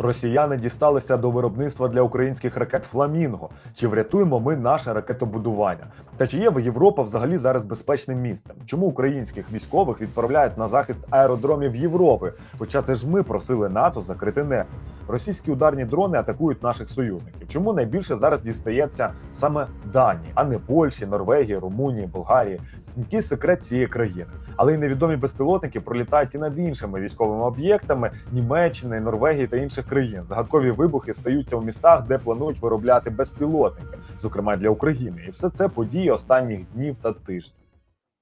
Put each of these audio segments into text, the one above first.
Росіяни дісталися до виробництва для українських ракет Фламінго. Чи врятуємо ми наше ракетобудування? Та чи є в Європа взагалі зараз безпечним місцем? Чому українських військових відправляють на захист аеродромів Європи? Хоча це ж ми просили НАТО закрити небо. Російські ударні дрони атакують наших союзників. Чому найбільше зараз дістається саме Данії, а не Польщі, Норвегії, Румунії, Болгарії? Який секрет цієї країни? Але й невідомі безпілотники пролітають і над іншими військовими об'єктами Німеччини, Норвегії та інших країн. Загадкові вибухи стаються у містах, де планують виробляти безпілотники, зокрема для України. І все це події останніх днів та тижнів.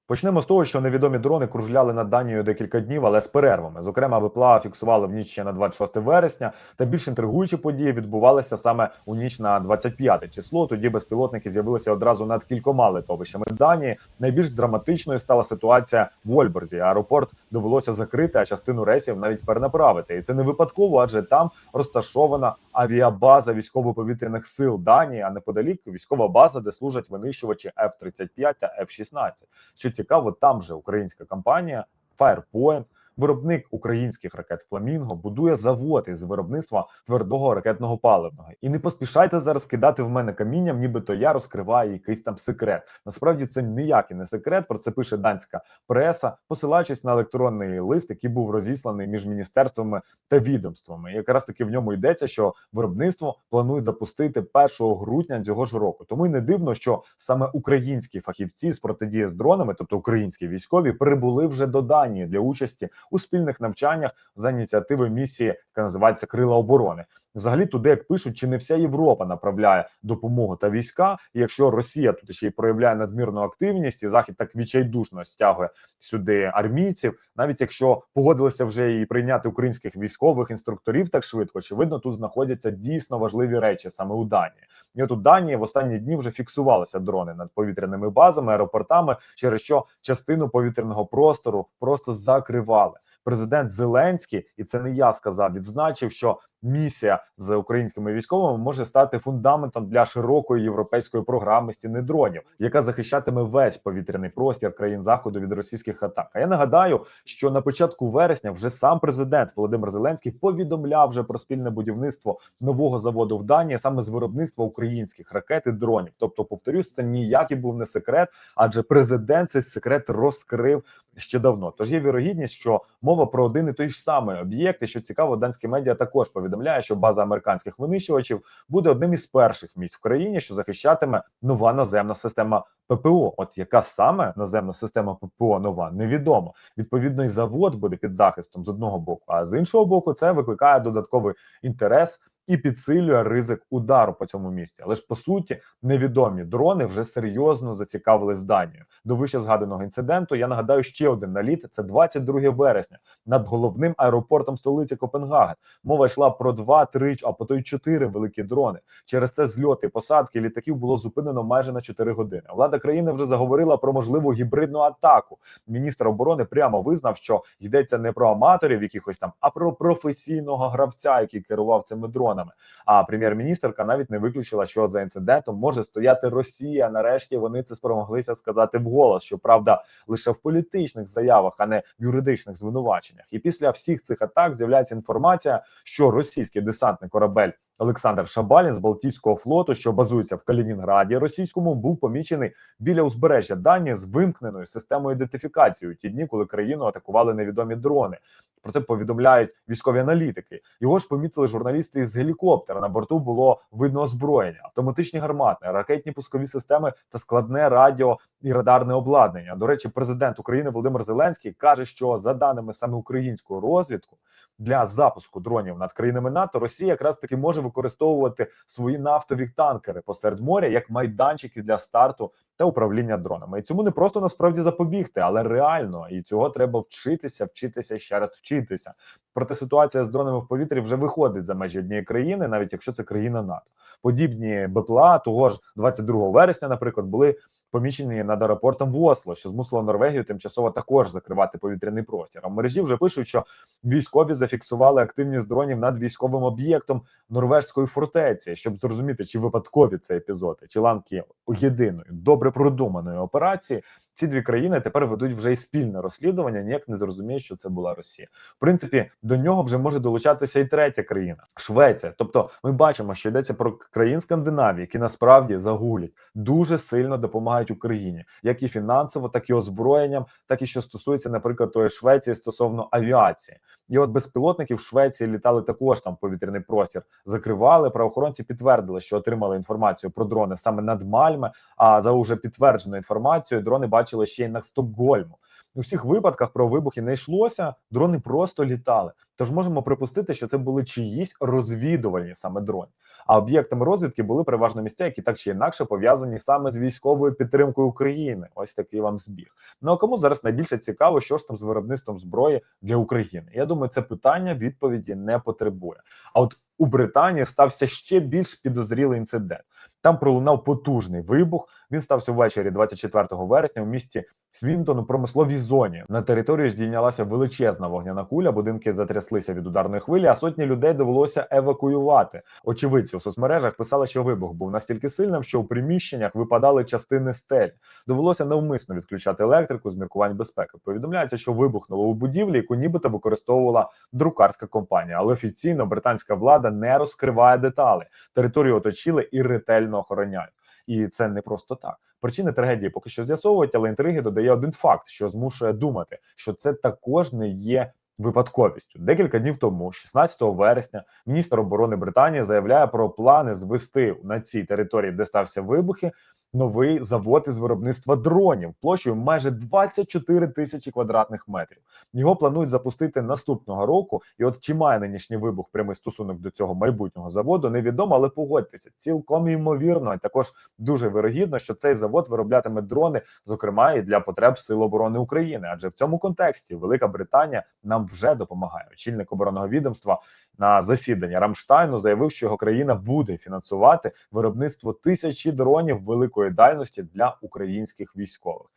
Почнемо з того, що невідомі дрони кружляли над Данією декілька днів, але з перервами. Зокрема, ВПЛА фіксували в ніч ще на 26 вересня. Та більш інтригуючі події відбувалися саме у ніч на 25 число. Тоді безпілотники з'явилися одразу над кількома литовищами Данії. Найбільш драматичною стала ситуація в Ольборзі. Аеропорт довелося закрити, а частину рейсів навіть перенаправити. І це не випадково, адже там розташована авіабаза військово-повітряних сил Данії, а неподалік військова база, де служать винищувачі F-35 та F-16. Що цікаво, там же українська компанія Firepoint, виробник українських ракет Фламінго, будує завод із виробництва твердого ракетного паливного. І не поспішайте зараз кидати в мене камінням, нібито я розкриваю якийсь там секрет. Насправді це ніякий не секрет. Про це пише данська преса, посилаючись на електронний лист, який був розісланий між міністерствами та відомствами. Якраз таки в ньому йдеться, що виробництво планують запустити 1 грудня цього ж року. Тому й не дивно, що саме українські фахівці з протидії з дронами, тобто українські військові, прибули вже до Данії для участі у спільних навчаннях за ініціативи місії, яка називається Крила оборони. Взагалі, туди, як пишуть, чи не вся Європа направляє допомогу та війська. І якщо Росія тут ще й проявляє надмірну активність, і захід так відчайдушно стягує сюди армійців, навіть якщо погодилися вже і прийняти українських військових інструкторів так швидко, очевидно, тут знаходяться дійсно важливі речі саме у Данії. І от у Данії в останні дні вже фіксувалися дрони над повітряними базами, аеропортами, через що частину повітряного простору просто закривали. Президент Зеленський, і це не я сказав, відзначив, що місія з українськими військовими може стати фундаментом для широкої європейської програми стіни дронів, яка захищатиме весь повітряний простір країн заходу від російських атак. А я нагадаю, що на початку вересня вже сам президент Володимир Зеленський повідомляв вже про спільне будівництво нового заводу в Данії саме з виробництва українських ракет і дронів. Тобто, повторюсь, це ніякий був не секрет, адже президент цей секрет розкрив ще давно. Тож є вірогідність, що мова про один і той ж самий об'єкт, і що цікаво, данські медіа також повідомляє, що база американських винищувачів буде одним із перших місць в країні, що захищатиме нова наземна система ППО. От яка саме наземна система ППО нова, невідомо. Відповідно, і завод буде під захистом з одного боку, а з іншого боку, це викликає додатковий інтерес. І підсилює ризик удару по цьому місці, але ж по суті невідомі дрони вже серйозно зацікавили Данію. До вище згаданого інциденту. Я нагадаю ще один наліт. Це 22 вересня над головним аеропортом столиці Копенгаген. Мова йшла про два, три, а по той чотири великі дрони. Через це зльоти посадки літаків було зупинено майже на 4 години. Влада країни вже заговорила про можливу гібридну атаку. Міністр оборони прямо визнав, що йдеться не про аматорів, якихось там, а про професійного гравця, який керував цими дронами. А прем'єр-міністрка навіть не виключила, що за інцидентом може стояти Росія. Нарешті вони це спромоглися сказати вголос. що правда лише в політичних заявах, а не в юридичних звинуваченнях. І після всіх цих атак з'являється інформація, що російський десантний корабель. Олександр Шабалін з Балтійського флоту, що базується в Калінінграді, російському був помічений біля узбережжя Данії з вимкненою системою ідентифікації у ті дні, коли країну атакували невідомі дрони. Про це повідомляють військові аналітики. Його ж помітили журналісти із гелікоптера. На борту було видно озброєння, автоматичні гармати, ракетні пускові системи та складне радіо і радарне обладнання. До речі, президент України Володимир Зеленський каже, що за даними саме українського розвідку. Для запуску дронів над країнами НАТО Росія якраз таки може використовувати свої нафтові танкери посеред моря як майданчики для старту та управління дронами. І цьому не просто насправді запобігти, але реально і цього треба вчитися, вчитися ще раз вчитися. Проте ситуація з дронами в повітрі вже виходить за межі однієї країни, навіть якщо це країна НАТО. Подібні БПЛА того ж 22 вересня, наприклад, були помічені над аеропортом в Осло, що змусило Норвегію тимчасово також закривати повітряний простір. А в мережі вже пишуть, що військові зафіксували активність дронів над військовим об'єктом норвежської фортеці, щоб зрозуміти, чи випадкові це епізоди, чи ланки єдиної добре продуманої операції. Ці дві країни тепер ведуть вже й спільне розслідування. Ніяк не зрозуміє, що це була Росія. В принципі, до нього вже може долучатися і третя країна Швеція. Тобто, ми бачимо, що йдеться про країн Скандинавії, які насправді загулять дуже сильно допомагають Україні, як і фінансово, так і озброєнням, так і що стосується, наприклад, тої Швеції стосовно авіації. І от безпілотників в Швеції літали також там повітряний простір, закривали. Правоохоронці підтвердили, що отримали інформацію про дрони саме над Мальме. А за уже підтвердженою інформацією, дрони бачили ще й на Стокгольму. У всіх випадках про вибухи не йшлося, дрони просто літали. Тож можемо припустити, що це були чиїсь розвідувальні саме дрони. А об'єктами розвідки були переважно місця, які так чи інакше пов'язані саме з військовою підтримкою України. Ось такий вам збіг. Ну а кому зараз найбільше цікаво, що ж там з виробництвом зброї для України? Я думаю, це питання відповіді не потребує. А от у Британії стався ще більш підозрілий інцидент. Там пролунав потужний вибух. Він стався ввечері 24 вересня у місті Свінтон у промисловій зоні. На територію здійнялася величезна вогняна куля. Будинки затряслися від ударної хвилі, а сотні людей довелося евакуювати. Очевидці у соцмережах писали, що вибух був настільки сильним, що у приміщеннях випадали частини стель. Довелося навмисно відключати електрику з міркувань безпеки. Повідомляється, що вибухнуло у будівлі, яку нібито використовувала друкарська компанія, але офіційно британська влада не розкриває деталі. Територію оточили і ретельно охороняють. І це не просто так. Причини трагедії поки що з'ясовують, але інтриги додає один факт, що змушує думати, що це також не є випадковістю. Декілька днів тому, 16 вересня, міністр оборони Британії заявляє про плани звести на цій території, де стався вибухи, новий завод із виробництва дронів площею майже 24 тисячі квадратних метрів. Його планують запустити наступного року. І от чи має нинішній вибух прямий стосунок до цього майбутнього заводу, невідомо, але погодьтеся, цілком ймовірно, і також дуже вирогідно, що цей завод вироблятиме дрони, зокрема і для потреб Сил оборони України. Адже в цьому контексті Велика Британія нам вже допомагає. Очільник оборонного відомства на засіданні Рамштайну заявив, що його країна буде фінансувати виробництво тисячі дронів великої дальності для українських військових.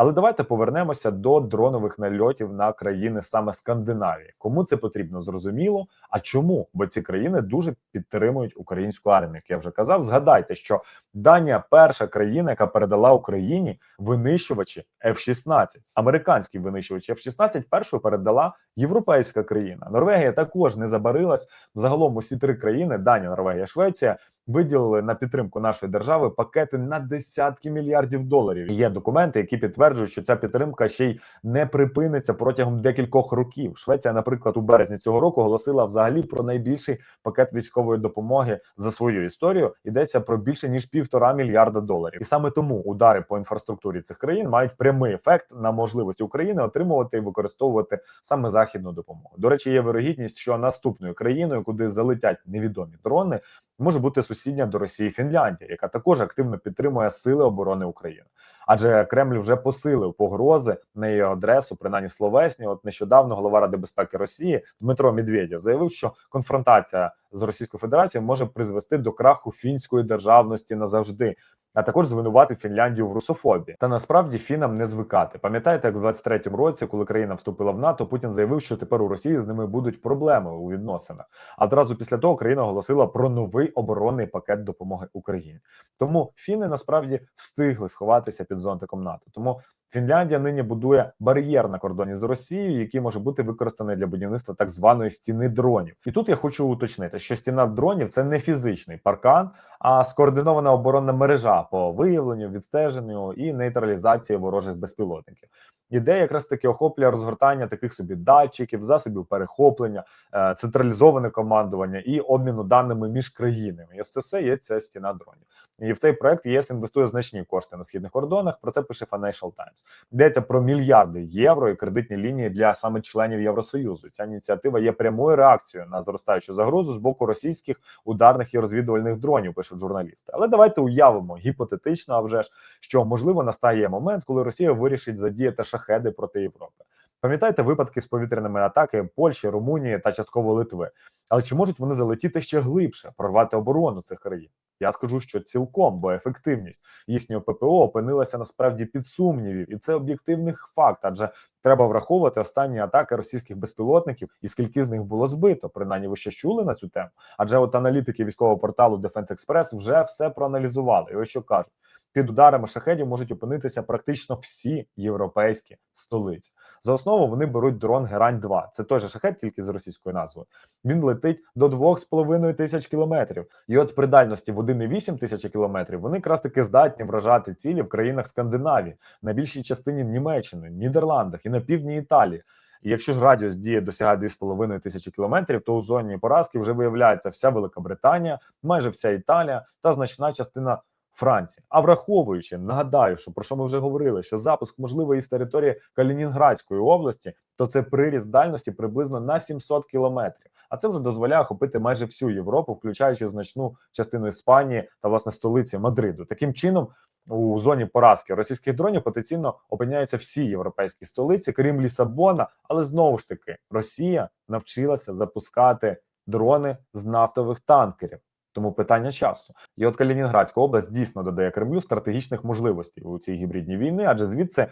Але давайте повернемося до дронових нальотів на країни саме Скандинавії. Кому це потрібно зрозуміло? А чому? Бо ці країни дуже підтримують українську армію. Як я вже казав, згадайте, що Данія перша країна, яка передала Україні винищувачі F-16. Американські винищувачі F-16 першою передала європейська країна. Норвегія також не забарилась. Загалом усі три країни Данія, Норвегія, Швеція. Виділили на підтримку нашої держави пакети на десятки мільярдів доларів. Є документи, які підтверджують, що ця підтримка ще й не припиниться протягом декількох років. Швеція, наприклад, у березні цього року оголосила взагалі про найбільший пакет військової допомоги за свою історію. Йдеться про більше ніж півтора мільярда доларів. І саме тому удари по інфраструктурі цих країн мають прямий ефект на можливості України отримувати і використовувати саме західну допомогу. До речі, є вирогідність, що наступною країною, куди залетять невідомі дрони, може бути сусідня до Росії Фінляндія, яка також активно підтримує сили оборони України. Адже Кремль вже посилив погрози на її адресу, принаймні словесні. От нещодавно голова Ради безпеки Росії Дмитро Медведєв заявив, що конфронтація з Російською Федерацією може призвести до краху фінської державності назавжди. А також звинуватив Фінляндію в русофобії. Та насправді фінам не звикати. Пам'ятаєте, як в 23-му році, коли країна вступила в НАТО, Путін заявив, що тепер у Росії з ними будуть проблеми у відносинах. А одразу після того країна оголосила про новий оборонний пакет допомоги Україні. Тому фіни насправді встигли сховатися під зонтиком НАТО. Тому Фінляндія нині будує бар'єр на кордоні з Росією, який може бути використаний для будівництва так званої стіни дронів. І тут я хочу уточнити, що стіна дронів це не фізичний паркан, а скоординована оборонна мережа по виявленню, відстеженню і нейтралізації ворожих безпілотників. Ідея якраз таки охоплює розгортання таких собі датчиків, засобів перехоплення, е, централізоване командування і обміну даними між країнами. І ось це все є ця стіна дронів. І в цей проект ЄС інвестує значні кошти на східних кордонах. Про це пише Financial Times. Йдеться про мільярди євро і кредитні лінії для саме членів Євросоюзу. Ця ініціатива є прямою реакцією на зростаючу загрозу з боку російських ударних і розвідувальних дронів. Пишуть журналісти. Але давайте уявимо гіпотетично, а вже ж що можливо настає момент, коли Росія вирішить задіяти шахеди проти Європи. Пам'ятаєте випадки з повітряними атаками Польщі, Румунії та частково Литви. Але чи можуть вони залетіти ще глибше, прорвати оборону цих країн? Я скажу, що цілком, бо ефективність їхнього ППО опинилася насправді під сумнівів, і це об'єктивний факт, адже треба враховувати останні атаки російських безпілотників і скільки з них було збито. Принаймні, ви ще чули на цю тему. Адже от аналітики військового порталу Defense Express вже все проаналізували. І ось що кажуть. Під ударами шахедів можуть опинитися практично всі європейські столиці. За основу вони беруть дрон Герань 2 Це той же шахет, тільки з російською назвою. Він летить до 2,5 тисяч кілометрів. І от при дальності в 1,8 тисячі кілометрів вони якраз таки здатні вражати цілі в країнах Скандинавії, на більшій частині Німеччини, Нідерландах і на півдні Італії. І якщо ж радіус дії досягає 2,5 тисячі кілометрів, то у зоні поразки вже виявляється вся Велика Британія, майже вся Італія та значна частина Франції. А враховуючи, нагадаю, що про що ми вже говорили, що запуск можливий із території Калінінградської області, то це приріст дальності приблизно на 700 кілометрів. А це вже дозволяє охопити майже всю Європу, включаючи значну частину Іспанії та власне столиці Мадриду. Таким чином, у зоні поразки російських дронів потенційно опиняються всі європейські столиці, крім Лісабона. Але знову ж таки, Росія навчилася запускати дрони з нафтових танкерів. Тому питання часу. І от Калінінградська область дійсно додає Кремлю стратегічних можливостей у цій гібридній війни, адже звідси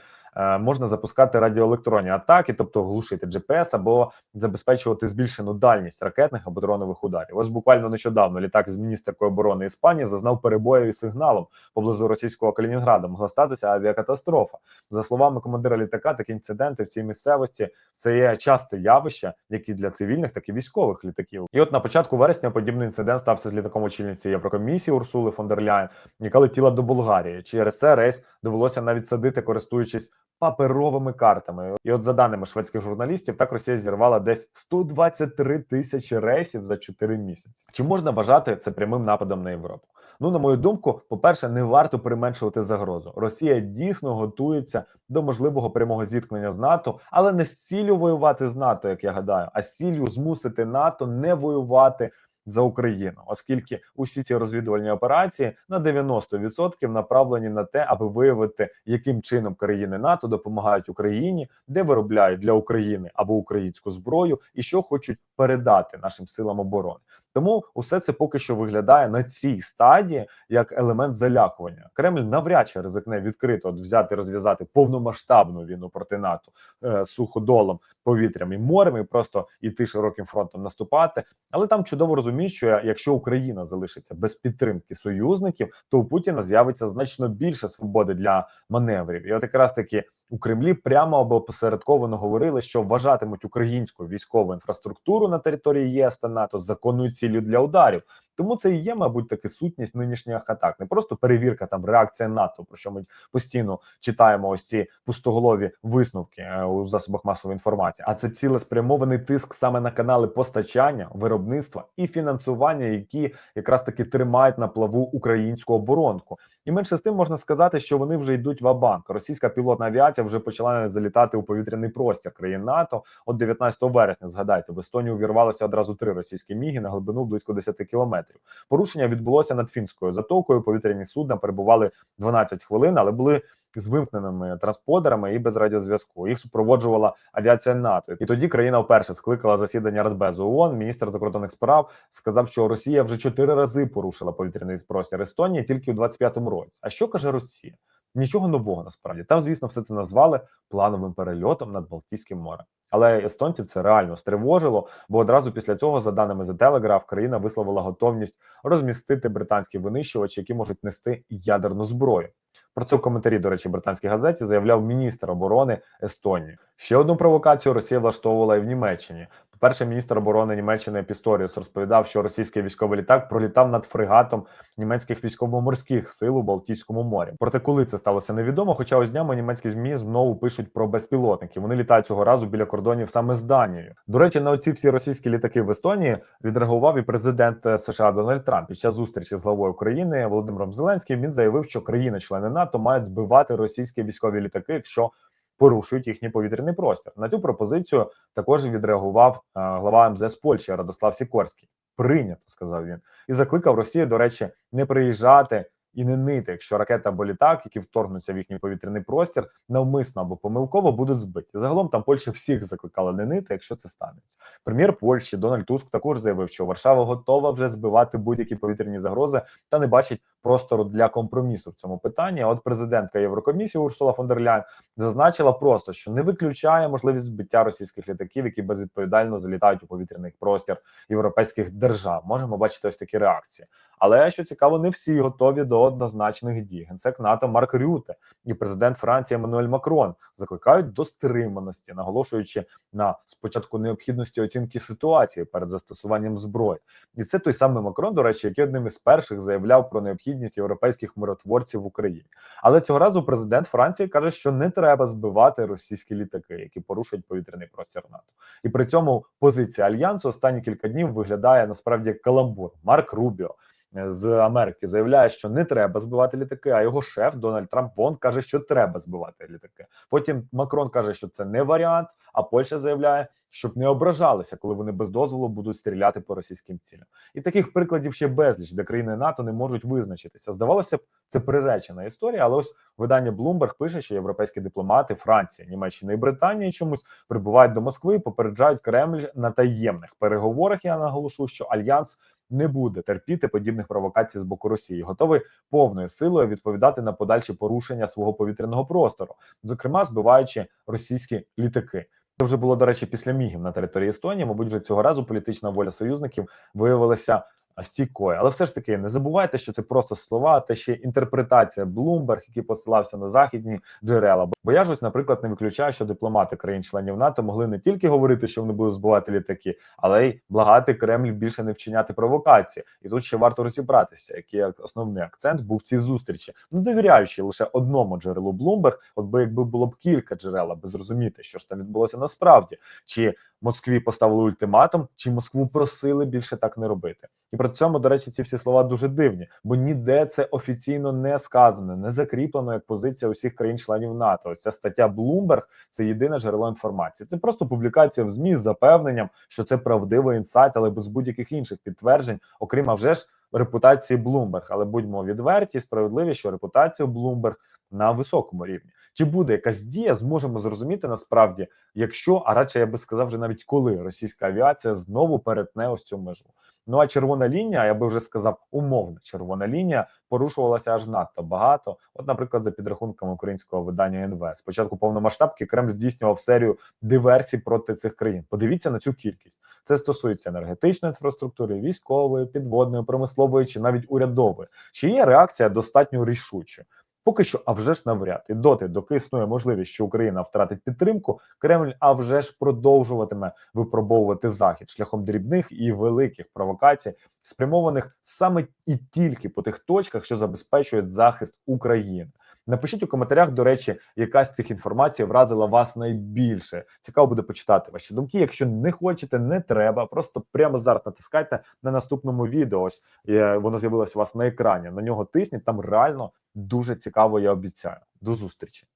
можна запускати радіоелектронні атаки, тобто глушити GPS або забезпечувати збільшену дальність ракетних або дронових ударів. Ось буквально нещодавно літак з міністеркою оборони Іспанії зазнав перебоїв із сигналом поблизу російського Калінінграда. Могла статися авіакатастрофа. За словами командира літака, такі інциденти в цій місцевості це є часте явище, як і для цивільних, так і військових літаків. І от на початку вересня подібний інцидент стався з літаком очільниці Єврокомісії Урсули фон дер Ляєн, яка летіла до Болгарії. Через це рейс довелося навіть садити, користуючись паперовими картами. І от за даними шведських журналістів, так Росія зірвала десь 123 тисячі рейсів за 4 місяці. Чи можна вважати це прямим нападом на Європу? Ну, на мою думку, по-перше, не варто применшувати загрозу. Росія дійсно готується до можливого прямого зіткнення з НАТО, але не з ціллю воювати з НАТО, як я гадаю, а з ціллю змусити НАТО не воювати за Україну, оскільки усі ці розвідувальні операції на 90% направлені на те, аби виявити, яким чином країни НАТО допомагають Україні, де виробляють для України або українську зброю, і що хочуть передати нашим силам оборони. Тому усе це поки що виглядає на цій стадії як елемент залякування. Кремль навряд чи ризикне відкрито от взяти розв'язати повномасштабну війну проти НАТО е, суходолом, повітрям і морем, і просто іти широким фронтом наступати. Але там чудово розуміють, що якщо Україна залишиться без підтримки союзників, то у Путіна з'явиться значно більше свободи для маневрів. І от якраз таки у Кремлі прямо або посередковано говорили, що вважатимуть українську військову інфраструктуру на території ЄС та НАТО законною ціллю для ударів. Тому це і є, мабуть, таки сутність нинішніх атак, не просто перевірка там реакція НАТО, про що ми постійно читаємо ось ці пустоголові висновки е, у засобах масової інформації. А це цілеспрямований тиск саме на канали постачання, виробництва і фінансування, які якраз таки тримають на плаву українську оборонку. І менше з тим можна сказати, що вони вже йдуть в абанк. Російська пілотна авіація вже почала залітати у повітряний простір країн НАТО. От 19 вересня, згадайте, в Естонію увірвалося одразу три російські міги на глибину близько 10 кілометрів. Порушення відбулося над фінською затокою. Повітряні судна перебували 12 хвилин, але були з вимкненими трансподерами і без радіозв'язку. Їх супроводжувала авіація НАТО. І тоді країна вперше скликала засідання Радбезу ООН. Міністр закордонних справ сказав, що Росія вже чотири рази порушила повітряний простір Естонії тільки у 25-му році. А що каже Росія? Нічого нового насправді там, звісно, все це назвали плановим перельотом над Балтійським морем. Але естонців це реально стривожило, бо одразу після цього, за даними The Telegraph, країна висловила готовність розмістити британські винищувачі, які можуть нести ядерну зброю. Про це в коментарі, до речі, британській газеті заявляв міністр оборони Естонії. Ще одну провокацію Росія влаштовувала і в Німеччині. По-перше, міністр оборони Німеччини Пісторіус розповідав, що російський військовий літак пролітав над фрегатом німецьких військово-морських сил у Балтійському морі. Проте, коли це сталося, невідомо. Хоча ось днями німецькі змі знову пишуть про безпілотники. Вони літають цього разу біля кордонів саме з Данією. До речі, на оці всі російські літаки в Естонії відреагував і президент е, США Дональд Трамп. Під час зустрічі з главою України Володимиром Зеленським він заявив, що країни-члени НАТО мають збивати російські військові літаки, якщо порушують їхній повітряний простір. На цю пропозицію також відреагував е, глава МЗС Польщі Радослав Сікорський. Прийнято, сказав він, і закликав Росію, до речі, не приїжджати і не нити, якщо ракета або літак, які вторгнуться в їхній повітряний простір, навмисно або помилково будуть збиті. Загалом там Польща всіх закликала не нити, якщо це станеться. Прем'єр Польщі Дональд Туск також заявив, що Варшава готова вже збивати будь-які повітряні загрози та не бачить простору для компромісу в цьому питанні. От президентка Єврокомісії Урсула фон дер Ляйн зазначила просто, що не виключає можливість збиття російських літаків, які безвідповідально залітають у повітряний простір європейських держав. Можемо бачити ось такі реакції. Але що цікаво, не всі готові до однозначних дій. Генсек НАТО Марк Рюте і президент Франції Еммануель Макрон закликають до стриманості, наголошуючи на спочатку необхідності оцінки ситуації перед застосуванням зброї. І це той самий Макрон, до речі, який одним із перших заявляв про необхідність європейських миротворців в Україні. Але цього разу президент Франції каже, що не треба збивати російські літаки, які порушують повітряний простір НАТО. І при цьому позиція альянсу останні кілька днів виглядає насправді каламбур. Марк Рубіо з Америки заявляє, що не треба збивати літаки. А його шеф Дональд Трамп вон каже, що треба збивати літаки. Потім Макрон каже, що це не варіант. А Польща заявляє, щоб не ображалися, коли вони без дозволу будуть стріляти по російським цілям. І таких прикладів ще безліч, де країни НАТО не можуть визначитися. Здавалося б, це приречена історія, але ось видання Bloomberg пише, що європейські дипломати Франції, Німеччини і Британії чомусь прибувають до Москви, і попереджають Кремль на таємних переговорах. Я наголошу, що альянс. Не буде терпіти подібних провокацій з боку Росії, готовий повною силою відповідати на подальші порушення свого повітряного простору, зокрема збиваючи російські літаки. Це вже було до речі після мігів на території Естонії. Мабуть, вже цього разу політична воля союзників виявилася стійкою. Але все ж таки не забувайте, що це просто слова, а те ще інтерпретація Bloomberg, який посилався на західні джерела. Бо я ж ось, наприклад, не виключаю, що дипломати країн-членів НАТО могли не тільки говорити, що вони будуть збивати літаки, але й благати Кремль більше не вчиняти провокації. І тут ще варто розібратися, який основний акцент був в цій зустрічі, не довіряючи лише одному джерелу Bloomberg, от би якби було б кілька джерел, аби зрозуміти, що ж там відбулося насправді, чи Москві поставили ультиматум, чи Москву просили більше так не робити. І при цьому, до речі, ці всі слова дуже дивні, бо ніде це офіційно не сказано, не закріплено як позиція усіх країн-членів НАТО. Ця стаття Bloomberg – це єдине джерело інформації. Це просто публікація в змі з запевненням, що це правдивий інсайт, але без будь-яких інших підтверджень, окрім а вже ж репутації Bloomberg. Але будьмо відверті, справедливі, що репутація Bloomberg на високому рівні. Чи буде якась дія, зможемо зрозуміти насправді, якщо, а радше я би сказав, вже навіть коли російська авіація знову перетне ось цю межу. Ну а червона лінія, я би вже сказав, умовна червона лінія порушувалася аж надто багато. От, наприклад, за підрахунками українського видання НВ, спочатку повномасштабки Кремль здійснював серію диверсій проти цих країн. Подивіться на цю кількість. Це стосується енергетичної інфраструктури, військової, підводної, промислової чи навіть урядової. Чи є реакція достатньо рішучою? Поки що, а вже ж навряд і доти, доки існує можливість, що Україна втратить підтримку, Кремль а вже ж продовжуватиме випробовувати захід шляхом дрібних і великих провокацій, спрямованих саме і тільки по тих точках, що забезпечують захист України. Напишіть у коментарях, до речі, яка з цих інформацій вразила вас найбільше. Цікаво буде почитати ваші думки. Якщо не хочете, не треба. Просто прямо зараз натискайте на наступному відео. Ось е, воно з'явилось у вас на екрані. На нього тисніть. Там реально дуже цікаво. Я обіцяю. До зустрічі.